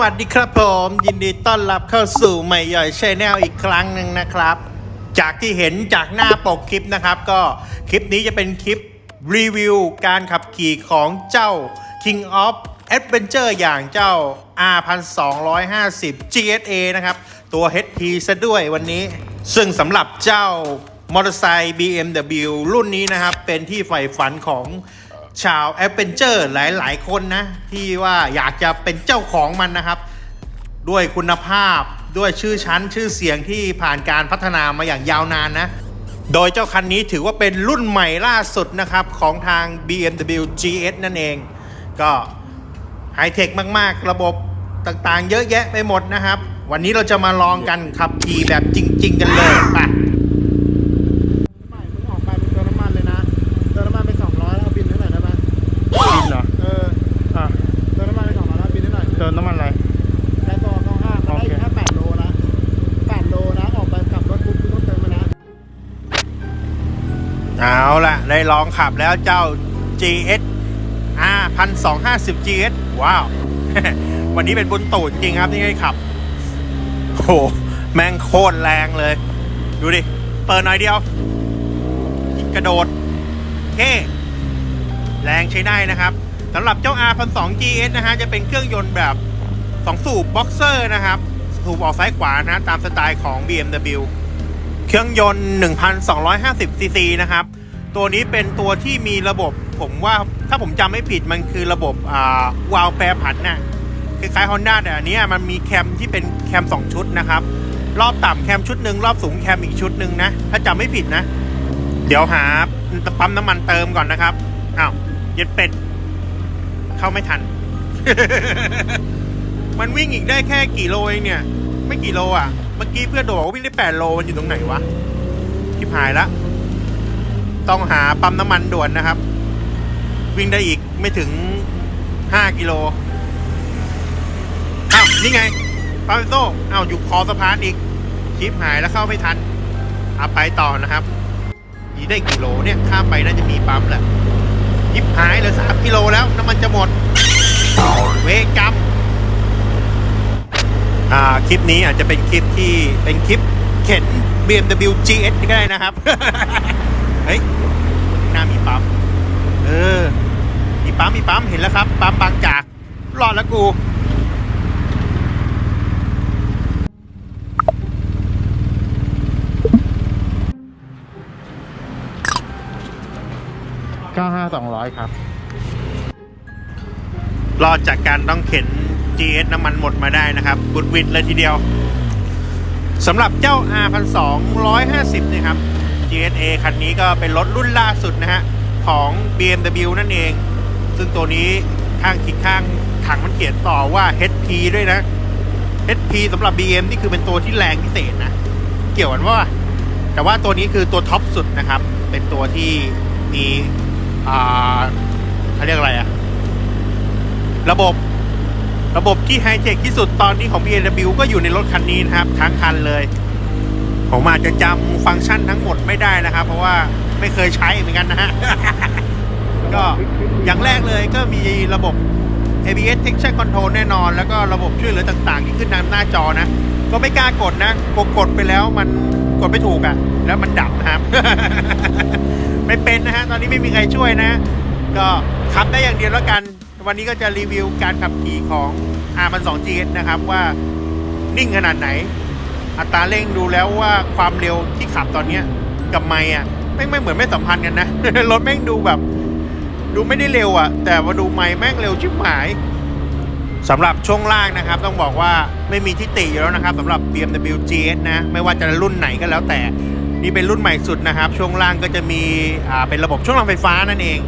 วัสดีครับผม ยินดีต้อนรับเข้าสู่ใหม่ย่อยชแนลอีกครั้งหนึ่งนะครับ จากที่เห็นจากหน้าปกคลิปนะครับ ก็คลิปนี้จะเป็นคลิปรีวิวการขับขี่ของเจ้า King of Adventure อย่างเจ้า R1250 GSA นะครับ ตัว HP ซะด้วยวันนี้ ซึ่งสำหรับเจ้ามอเตอร์ไซค์ BMW รุ่นนี้นะครับ เป็นที่ใฝ่ฝันของ ชาวแอดเวนเจอร์หลายๆ คนนะ ที่ว่าอยากจะเป็นเจ้าของมันนะครับ ด้วยคุณภาพด้วยชื่อชั้นชื่อเสียงที่ผ่านการพัฒนามาอย่างยาวนานนะ โดยเจ้าคันนี้ถือว่าเป็นรุ่นใหม่ล่าสุดนะครับ ของทาง BMW GS นั่นเอง ก็ไฮเทคมาก ๆ ระบบต่างๆ เยอะแยะไปหมดนะครับ วันนี้เราจะมาลองกันขับขี่แบบจริง ๆ กันเลยไป ล่ะได้ลองขับแล้วเจ้า GS R 1250 GS ว้าว วันนี้เป็นบุญตูดจริงครับที่ได้ขับโอ้โหแม่งโคตรแรงเลย ดูดิ เปิดหน่อยเดียว กระโดดเท่แรงใช้ได้นะครับสำหรับเจ้า R 1200 GS นะฮะ จะเป็นเครื่องยนต์แบบ 2 สูบบ็อกเซอร์นะครับ สูบออกซ้ายขวานะ ตามสไตล์ของ BMW เครื่องยนต์ 1,250ซีซีนะครับ ตัวนี้เป็นตัวที่มีระบบผมว่าถ้าผมจำไม่ผิดมันคือระบบอ่าวาล์วแปรผันน่ะคล้ายๆ Honda แต่อันนี้มันมีแคมที่เป็นแคม 2 ชุดนะครับ รอบต่ำแคมชุดหนึ่งรอบสูงแคมอีกชุดหนึ่งนะ ถ้าจำไม่ผิดนะ เดี๋ยวหาปั๊มน้ำมันเติมก่อนนะครับอ้าวเย็ดเป็ด เข้าไม่ทัน มันวิ่งอีกได้แค่กี่โลเองเนี่ย ไม่กี่โลอะ เมื่อกี้เพื่อนโดบอกว่าวิ่งได้ 8 โลมันอยู่ตรงไหนวะทิพหายละ ต้องหาปั๊มน้ำมันด่วนนะครับ วิ่งได้อีกไม่ถึง 5 กิโลอ้าวนี่ไงปั๊มเอสโซ่อ้าวอยู่คอสะพานอีกชิปหายแล้วเข้าไม่ทันเอาไปต่อนะครับยีได้กี่โลเนี่ยข้ามไปน่าจะมีปั๊มแหละยิบหายเหลือสามกิโลแล้วน้ำมันจะหมด เวกรรมอ่าคลิปนี้อาจจะเป็นคลิปที่เป็นคลิปเข็น BMW GS ก็ได้นะครับ เฮ้ยหน้ามีปั๊ม เออ มีปั๊ม มีปั๊ม เห็นแล้วครับ ปั๊มบางจาก รอดแล้วกู 95 200 ครับ รอดจากการต้องเข็น GS น้ำมันหมดมาได้นะครับ บุดวิดเลยทีเดียวสำหรับเจ้า R 1 2 150 นะครับ GSA คันนี้ก็เป็นรถรุ่นล่าสุดนะฮะ ของ BMW นั่นเอง ซึ่งตัวนี้ข้างขีดข้างถังมันเขียนต่อว่า HP ด้วยนะ HP สำหรับ BM นี่คือเป็นตัวที่แรงพิเศษนะ เกี่ยวกันว่า แต่ว่าตัวนี้คือตัวท็อปสุดนะครับ เป็นตัวที่มีอ่าเขาเรียกอะไรอะระบบระบบที่ไฮเทคที่สุดตอนนี้ของ BMW ก็อยู่ในรถคันนี้นะครับ ทั้งคันเลย ผมอาจจะจำฟังก์ชันทั้งหมดไม่ได้นะครับ เพราะว่าไม่เคยใช้เหมือนกันนะฮะ ก็อย่างแรกเลยก็มีระบบ ABS Traction Control แน่นอน แล้วก็ระบบช่วยเหลือต่างๆ ที่ขึ้นตามหน้าจอนะ ก็ไม่กล้ากดนะกดกดไปแล้วมันกดไม่ถูกอะ่ะ แล้วมันดับนะครับ ไม่เป็นนะฮะ ตอนนี้ไม่มีใครช่วยนะ ก็ขับได้อย่างเดียวแล้วกัน วันนี้ก็จะรีวิวการขับขี่ของ r มัน 2GS นะครับว่านิ่งขนาดไหน อัตราเร่งดูแล้วว่าความเร็วที่ขับตอนเนี้ยกับไม่อะแม่งไม่เหมือนไม่สัมพันธ์กันนะ รถแม่งดูแบบ ดูไม่ได้เร็วอะ แต่ว่าดูไม่แม่งเร็วชิบหายสำหรับช่วงล่างนะครับ ต้องบอกว่าไม่มีที่ติอยู่แล้วนะครับสำหรับ BMW GS นะ ไม่ว่าจะรุ่นไหนก็แล้วแต่นี่เป็นรุ่นใหม่สุดนะครับ ช่วงล่างก็จะมีอ่าเป็นระบบช่วงล่างไฟฟ้านั่นเอง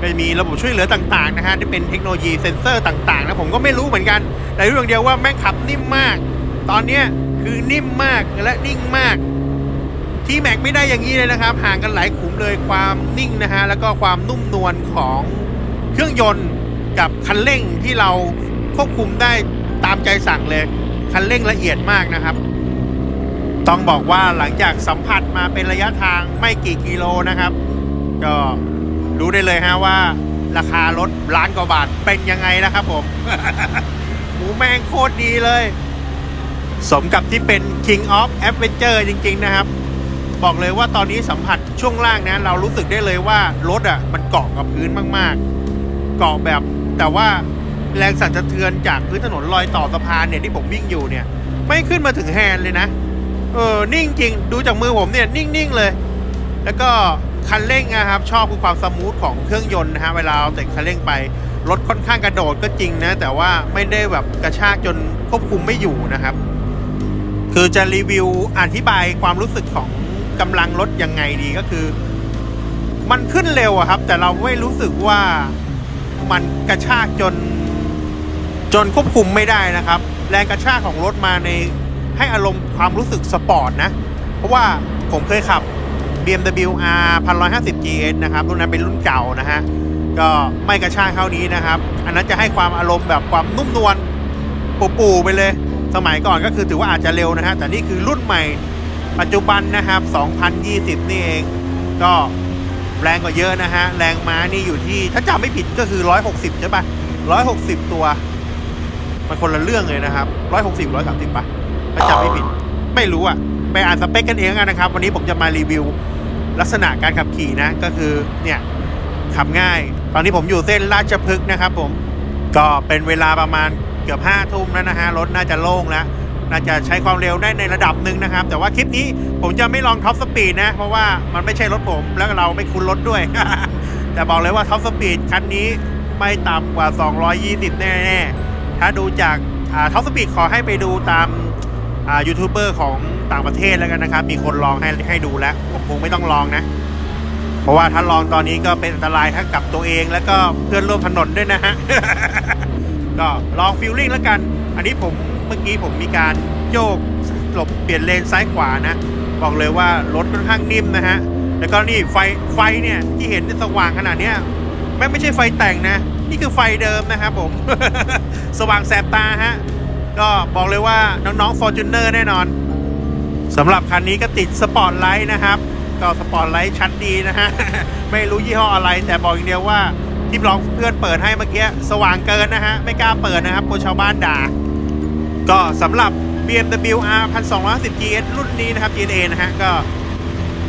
ก็จะมีระบบช่วยเหลือต่างๆนะฮะที่เป็นเทคโนโลยีเซ็นเซอร์ต่างๆนะผมก็ไม่รู้เหมือนกัน แต่รู้อย่างเดียวว่าแม่งขับนิ่มมาก ตอนเนี้ย คือนิ่มมากและนิ่งมาก ที่แม็กไม่ได้อย่างนี้เลยนะครับ ห่างกันหลายขุมเลยความนิ่งนะฮะแล้วก็ความนุ่มนวลของเครื่องยนต์กับคันเร่งที่เราควบคุมได้ตามใจสั่งเลย คันเร่งละเอียดมากนะครับ ต้องบอกว่าหลังจากสัมผัสมาเป็นระยะทางไม่กี่กิโลนะครับ ก็รู้ได้เลยฮะว่าราคารถล้านกว่าบาทเป็นยังไงนะครับผม หมูแมงโคตรดีเลย สมกับที่เป็น King of Adventure จริง ๆ นะครับ บอกเลยว่าตอนนี้สัมผัสช่วงล่างนะ เรารู้สึกได้เลยว่ารถอะมันเกาะกับพื้นมากๆ เกาะแบบแต่ว่าแรงสั่นสะเทือนจากพื้นถนนรอยต่อสะพานเนี่ยที่ผมวิ่งอยู่เนี่ย ไม่ขึ้นมาถึงแฮนด์เลยนะ เออ นิ่งจริง ดูจากมือผมเนี่ย นิ่ง ๆ เลย แล้วก็คันเร่งนะครับ ชอบคือความสมูทของเครื่องยนต์นะฮะเวลาเราแต่คันเร่งไปรถค่อนข้างกระโดดก็จริงนะ แต่ว่าไม่ได้แบบกระชากจนควบคุมไม่อยู่นะครับ คือจะรีวิวอธิบายความรู้สึกของกำลังรถยังไงดีก็คือ มันขึ้นเร็วอะครับ แต่เราไม่รู้สึกว่ามันกระชากจน จนควบคุมไม่ได้นะครับ แรงกระชากของรถมาในให้อารมณ์ความรู้สึกสปอร์ตนะ เพราะว่าผมเคยขับ BMW R 1150 GS นะครับ รุ่นนั้นเป็นรุ่นเก่านะฮะ ก็ไม่กระชากเท่านี้นะครับ อันนั้นจะให้ความอารมณ์แบบความนุ่มนวลปูๆไปเลย สมัยก่อนก็คือถือว่าอาจจะเร็วนะฮะ แต่นี่คือรุ่นใหม่ปัจจุบันนะครับ 2020 นี่เอง ก็แรงกว่าเยอะนะฮะ แรงม้านี่อยู่ที่ ถ้าจำไม่ผิดก็คือ 160 ใช่ปะ160 ตัว มันคนละเรื่องเลยนะครับ 160 130ปะถ้าจำไม่ผิด ไม่รู้อะไปอ่านสเปคกันเองกันนะครับ วันนี้ผมจะมารีวิวลักษณะการขับขี่นะ ก็คือเนี่ยขับง่าย ตอนนี้ผมอยู่เส้นราชพฤกษ์นะครับผม ก็เป็นเวลาประมาณ กือบห้าทุ่มแล้วนะฮะรถน่าจะโล่งแล้วน่าจะใช้ความเร็วได้ในระดับหนึ่งนะครับ แต่ว่าคลิปนี้ผมจะไม่ลองท็อปสปีดนะ เพราะว่ามันไม่ใช่รถผม แล้วเราไม่คุ้นรถด้วย แต่บอกเลยว่าท็อปสปีดคันนี้ไม่ต่ำกว่า 220 แน่ๆ ถ้าดูจากท็อปสปีดขอให้ไปดูตามยูทูบเบอร์ของต่างประเทศแล้วกันนะครับ มีคนลองให้ให้ดูแล้ว ผมคงไม่ต้องลองนะ เพราะว่าถ้าลองตอนนี้ก็เป็นอันตรายทั้งกับตัวเอง แล้วก็เพื่อนร่วมถนนด้วยนะฮะ ก็ลองฟิลลิ่งแล้วกัน อันนี้ผมเมื่อกี้ผมมีการโยกหลบเปลี่ยนเลนซ้ายขวานะ บอกเลยว่ารถค่อนข้างนิ่มนะฮะ แล้วก็นี่ไฟไฟเนี่ยที่เห็นสว่างขนาดเนี้ยไม่ไม่ใช่ไฟแต่งนะ นี่คือไฟเดิมนะครับผม สว่างแสบตาฮะ ก็บอกเลยว่าน้องๆ Fortuner แน่นอนสำหรับคันนี้ก็ติดสปอร์ตไลท์นะครับ ก็สปอร์ตไลท์ชั้นดีนะฮะ ไม่รู้ยี่ห้ออะไรแต่บอกอย่างเดียวว่า ที่ลองเพื่อนเปิดให้เมื่อกี้สว่างเกินนะฮะ ไม่กล้าเปิดนะครับกลัวชาวบ้านด่า ก็สำหรับ BMW R 1210 GS รุ่นนี้นะครับ GNA นะฮะ ก็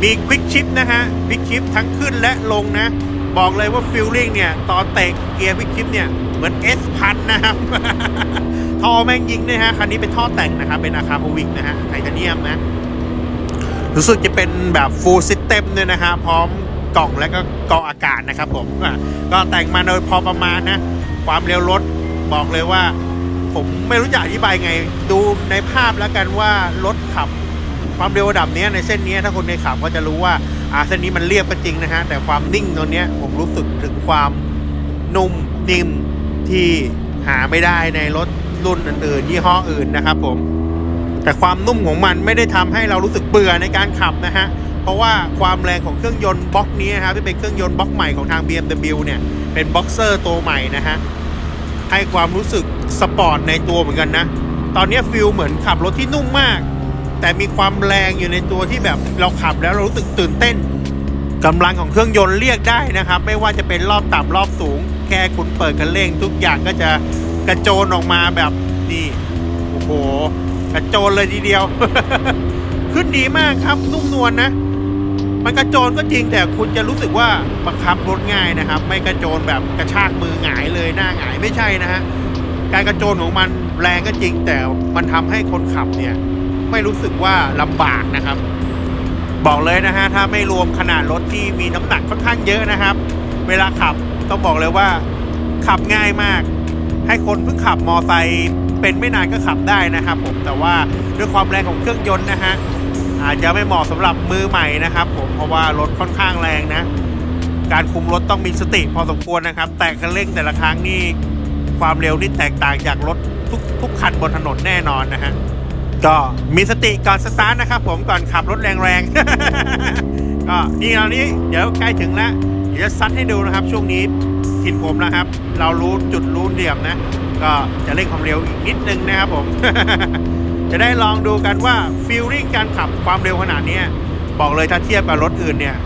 มีควิกชิปนะฮะควิกชิปทั้งขึ้นและลงนะ บอกเลยว่าฟิลลิ่งเนี่ย ตอนเตะเกียร์ควิกชิปเนี่ย เหมือน S พันนะครับ ท่อแม่งยิงนะฮะ คันนี้เป็นท่อแต่งนะครับ เป็นอาคาโพวิกนะฮะ ไทเทเนียมนะ รู้สึกจะเป็นแบบฟูลซิ s เต็มด้วยนะฮะ พร้อม กล่องและก็กองอากาศนะครับผมก็แต่งมาโดยพอประมาณนะ ความเร็วรถบอกเลยว่า ผมไม่รู้จะอธิบายไง ดูในภาพแล้วกันว่ารถขับ ความเร็วระดับเนี้ยในเส้นนี้ถ้าคนในขับก็จะรู้ว่าอ่าเส้นนี้มันเรียบก็จริงนะฮะแต่ความนิ่งตัวเนี้ยผมรู้สึกถึงความนุ่มนิ่มที่หาไม่ได้ในรถรุ่นอื่นๆยี่ห้ออื่นนะครับผมแต่ความนุ่มของมันไม่ได้ทำให้เรารู้สึกเบื่อในการขับนะฮะ เพราะว่าความแรงของเครื่องยนต์บล็อกนี้นะครับที่เป็นเครื่องยนต์บล็อกใหม่ของทาง BMW เนี่ยเป็นบ็อกเซอร์ตัวใหม่นะฮะให้ความรู้สึกสปอร์ตในตัวเหมือนกันนะ ตอนนี้ฟิลเหมือนขับรถที่นุ่มมาก แต่มีความแรงอยู่ในตัวที่แบบเราขับแล้วเรารู้สึกตื่นเต้นกำลังของเครื่องยนต์เรียกได้นะครับ ไม่ว่าจะเป็นรอบต่ำรอบสูง แค่คุณเปิดคันเร่ง ทุกอย่างก็จะกระโจนออกมาแบบนี่โอ้โหกระโจนเลยทีเดียว ขึ้นดีมากครับนุ่มนวลนะ มันกระโจนก็จริงแต่คุณจะรู้สึกว่าบังคับรถง่ายนะครับ ไม่กระโจนแบบกระชากมือหงายเลยหน้าหงายไม่ใช่นะฮะการกระโจนของมันแรงก็จริง แต่มันทำให้คนขับเนี่ยไม่รู้สึกว่าลำบากนะครับ บอกเลยนะฮะถ้าไม่รวมขนาดรถที่มีน้ำหนักค่อนข้างเยอะนะครับ เวลาขับต้องบอกเลยว่าขับง่ายมาก ให้คนเพิ่งขับมอไซค์เป็นไม่นานก็ขับได้นะครับผมแต่ว่าด้วยความแรงของเครื่องยนต์นะฮะ อาจจะไม่เหมาะสำหรับมือใหม่นะครับ ผมเพราะว่ารถค่อนข้างแรงนะ การคุมรถต้องมีสติพอสมควรนะครับ แต่คันเร่งแต่ละครั้งนี่ความเร็วนี่แตกต่างจากรถทุกทุกคันบนถนนแน่นอนนะฮะก็มีสติก่อนสตาร์ทนะครับ ผมก่อนขับรถแรงๆก็นี่เรานี้เดี๋ยวใกล้ถึงแล้วเดี๋ยวจะซัดให้ดูนะครับ ช่วงนี้ถิ่นผมนะครับ เรารู้จุดรู้เหลี่ยมนะ ก็จะเร่งความเร็วอีกนิดนึงนะครับผม จะได้ลองดูกันว่าฟีลลิ่งการขับความเร็วขนาดนี้บอกเลยถ้าเทียบกับรถอื่นเนี่ย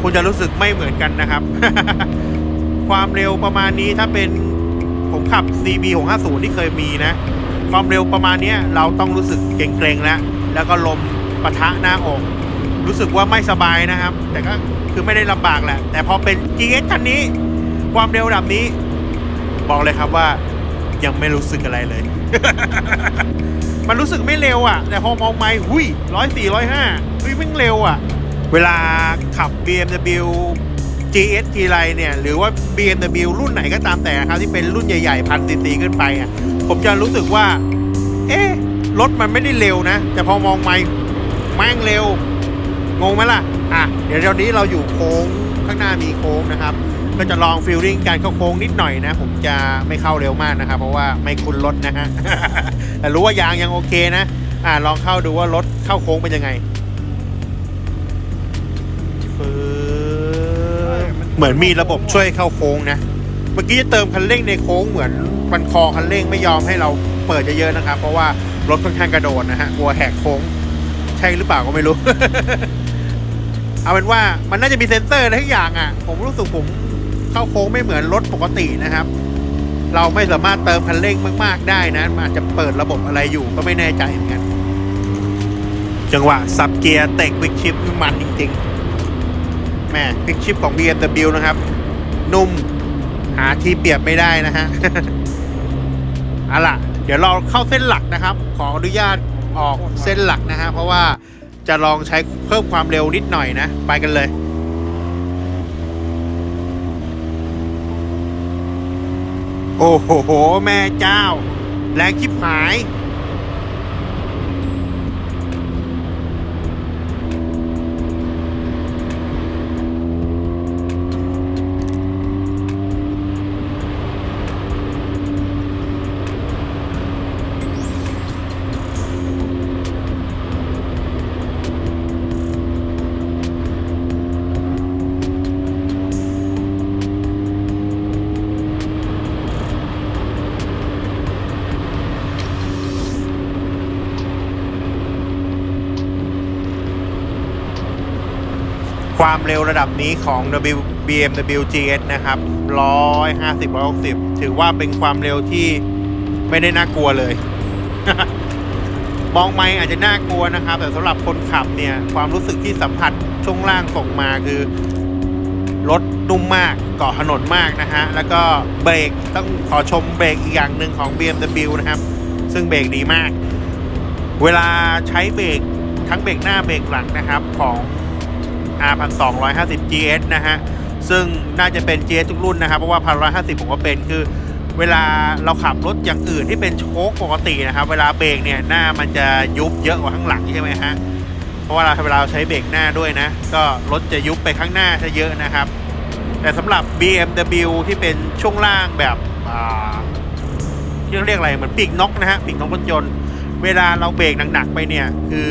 คุณจะรู้สึกไม่เหมือนกันนะครับ ความเร็วประมาณนี้ถ้าเป็นผมขับ CB 650ที่เคยมีนะ ความเร็วประมาณนี้เราต้องรู้สึกเกรงๆแล้วแล้วก็ลมปะทะหน้าอก รู้สึกว่าไม่สบายนะครับ แต่ก็คือไม่ได้ลำบากแหละ แต่พอเป็น GS คันนี้ ความเร็วระดับนี้ บอกเลยครับว่ายังไม่รู้สึกอะไรเลย มันรู้สึกไม่เร็วอะ แต่พอมองไม่หุยร้อยสี่ร้อยห้าเฮ้ยม่งเร็วอะ เวลาขับ BMW GS ทีไรเนี่ย หรือว่า BMW รุ่นไหนก็ตามแต่ครับที่เป็นรุ่นใหญ่ๆพันซีซีขึ้นไปอะผมจะรู้สึกว่า เอ๊ะรถมันไม่ได้เร็วนะ แต่พอมองไม่แม่งเร็ว งงไหมล่ะ อะ เดี๋ยวเดี๋ยวนี้เราอยู่โค้งข้างหน้ามีโค้งนะครับ ก็จะลองฟิลลิ่งการเข้าโค้งนิดหน่อยนะ ผมจะไม่เข้าเร็วมากนะครับ เพราะว่าไม่คุ้นรถนะฮะแต่รู้ว่ายางยังโอเคนะ อ่าลองเข้าดูว่ารถเข้าโค้งเป็นยังไงฟืดเหมือนมีระบบช่วยเข้าโค้งนะ เมื่อกี้จะเติมคันเร่งในโค้งเหมือนมันคอคันเร่งไม่ยอมให้เราเปิดเยอะๆนะครับ เพราะว่ารถค่อนข้างกระโดดนะฮะกลัวแหกโค้ง ใช่หรือเปล่าก็ไม่รู้ เอาเป็นว่ามันน่าจะมีเซ็นเซอร์อะไรทุกอย่างอะ ผมรู้สึกผม เข้าโค้งไม่เหมือนรถปกตินะครับ เราไม่สามารถเติมคันเร่งมาก ๆ ได้นะมันอาจจะเปิดระบบอะไรอยู่ก็ไม่แน่ใจเหมือนกันจังหวะสับเกียร์เตะควิกชิปมันจริงๆแม่ควิกชิปของ BMW นะครับ นุ่มหาที่เปรียบไม่ได้นะฮะเอาล่ะ เดี๋ยวเราเข้าเส้นหลักนะครับ ขออนุญาตออกเส้นหลักนะฮะเพราะว่าจะลองใช้เพิ่มความเร็วนิดหน่อยนะ ไปกันเลย โอ้โห แม่เจ้า แรงคิบหาย ความเร็วระดับนี้ของ W BMW GS นะครับ 150 160 ถือว่าเป็นความเร็วที่ไม่ได้น่ากลัวเลย มองไม่อาจจะน่ากลัวนะครับ แต่สำหรับคนขับเนี่ย ความรู้สึกที่สัมผัสช่วงล่างส่งมาคือรถนุ่มมากเกาะถนนมากนะฮะ แล้วก็เบรกต้องขอชมเบรกอีกอย่างหนึ่งของ BMW นะครับ ซึ่งเบรกดีมาก เวลาใช้เบรกทั้งเบรกหน้าเบรกหลังนะครับของ R1250 GS นะฮะ ซึ่งน่าจะเป็น GS ทุกรุ่นนะครับ เพราะว่า 150 ผมก็เป็นคือ เวลาเราขับรถอย่างอื่นที่เป็นโชคปกตินะครับ เวลาเบรกเนี่ยหน้ามันจะยุบเยอะกว่าข้างหลังใช่ไหมฮะ เพราะว่าเวลาเราใช้เบรกหน้าด้วยนะ ก็รถจะยุบไปข้างหน้าซะเยอะนะครับ แต่สำหรับ BMW ที่เป็นช่วงล่างแบบที่เรียกอะไรเหมือนปีกนกนะฮะปีกนกรถยนต์เวลาเราเบรกหนักๆไปเนี่ย คือ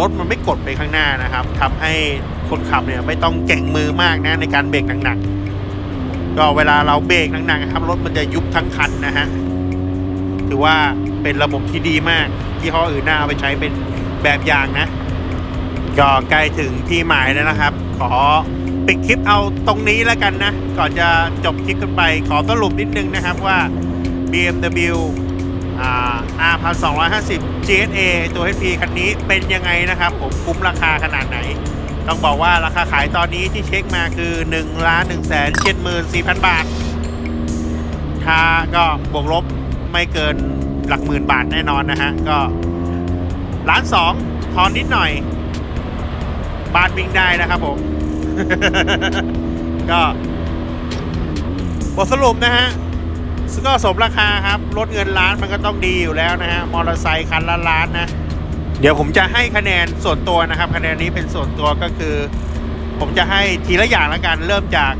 รถมันไม่กดไปข้างหน้านะครับทำให้ คนขับเนี่ยไม่ต้องเก่งมือมากนะในการเบรกหนักๆก็เวลาเราเบรกหนักๆนะครับรถมันจะยุบทั้งคันนะฮะถือว่าเป็นระบบที่ดีมากที่เขาอื่นหน้าเอาไปใช้เป็นแบบอย่างนะก็ใกล้ถึงที่หมายแล้วนะครับ ขอปิดคลิปเอาตรงนี้แล้วกันนะ ก่อนจะจบคลิปกันไป ขอสรุปนิดนึงนะครับว่า BMW อ่า R1250 GSA ตัว HP คันนี้เป็นยังไงนะครับ ผมคุ้มราคาขนาดไหน ต้องบอกว่าราคาขายตอนนี้ที่เช็คมาคือ1ล้าน1แสน74,000 บาท ถ้าก็บวกลบไม่เกินหลักหมื่นบาทแน่นอนนะฮะ ก็ล้านสองทอนนิดหน่อย บ้านวิ่งได้นะครับผม ก็บทสรุปนะฮะก็สมราคาครับ รถเงินล้านมันก็ต้องดีอยู่แล้วนะฮะ มอเตอร์ไซค์คันละล้านนะ เดี๋ยวผมจะให้คะแนนส่วนตัวนะครับ คะแนนนี้เป็นส่วนตัวก็คือ ผมจะให้ทีละอย่างละกันเริ่มจาก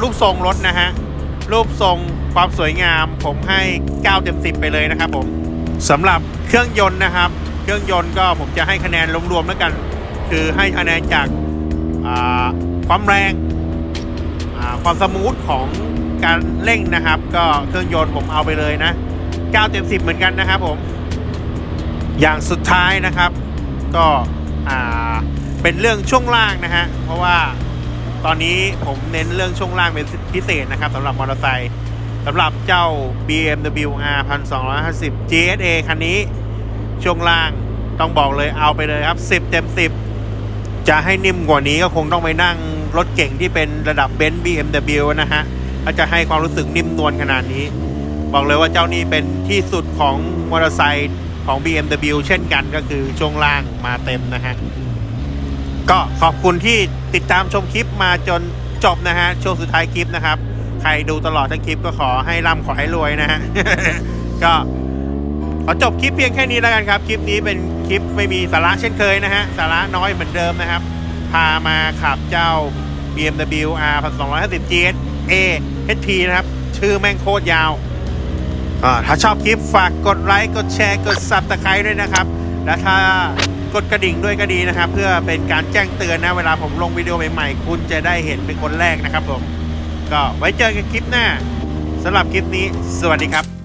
รูปทรงรถนะฮะรูปทรงความสวยงาม ผมให้9เต็ม10 ไปเลยนะครับผมสำหรับเครื่องยนต์นะครับ เครื่องยนต์ก็ผมจะให้คะแนนรวมๆแล้วกัน คือให้คะแนนจากาความแรงความสมูทของการเร่งนะครับ ก็เครื่องยนต์ผมเอาไปเลยนะ 9 เต็ม 10 เหมือนกันนะครับผม อย่างสุดท้ายนะครับ ก็เป็นเรื่องช่วงล่างนะฮะเพราะว่าตอนนี้ผมเน้นเรื่องช่วงล่างเป็นพิเศษนะครับสำหรับมอเตอร์ไซค์สำหรับเจ้า BMW R 1250 GSA คันนี้ ช่วงล่างต้องบอกเลยเอาไปเลยครับ 10 เต็ม 10 จะให้นิ่มกว่านี้ก็คงต้องไปนั่งรถเก่งที่เป็นระดับเบนซ์ BMW นะฮะถ้าจะให้ความรู้สึกนิ่มนวลขนาดนี้ บอกเลยว่าเจ้านี้เป็นที่สุดของมอเตอร์ไซค์ ของ BMW เช่นกันก็คือช่วงล่างมาเต็มนะฮะ ก็ขอบคุณที่ติดตามชมคลิปมาจนจบนะฮะ ช่วงสุดท้ายคลิปนะครับ ใครดูตลอดทั้งคลิปก็ขอให้ร่ำขอให้รวยนะฮะ ก็ขอจบคลิปเพียงแค่นี้แล้วกันครับ คลิปนี้เป็นคลิปไม่มีสาระเช่นเคยนะฮะ สาระน้อยเหมือนเดิมนะครับ พามาขับเจ้า BMW R 1250 GS A HP นะครับ ชื่อแม่งโคตรยาว ถ้าชอบคลิปฝากกดไลค์กดแชร์กด Subscribe ด้วยนะครับ และถ้ากดกระดิ่งด้วยก็ดีนะครับ เพื่อเป็นการแจ้งเตือนนะเวลาผมลงวิดีโอใหม่ๆ คุณจะได้เห็นเป็นคนแรกนะครับผม ก็ไว้เจอกันคลิปหน้าสำหรับคลิปนี้ สวัสดีครับ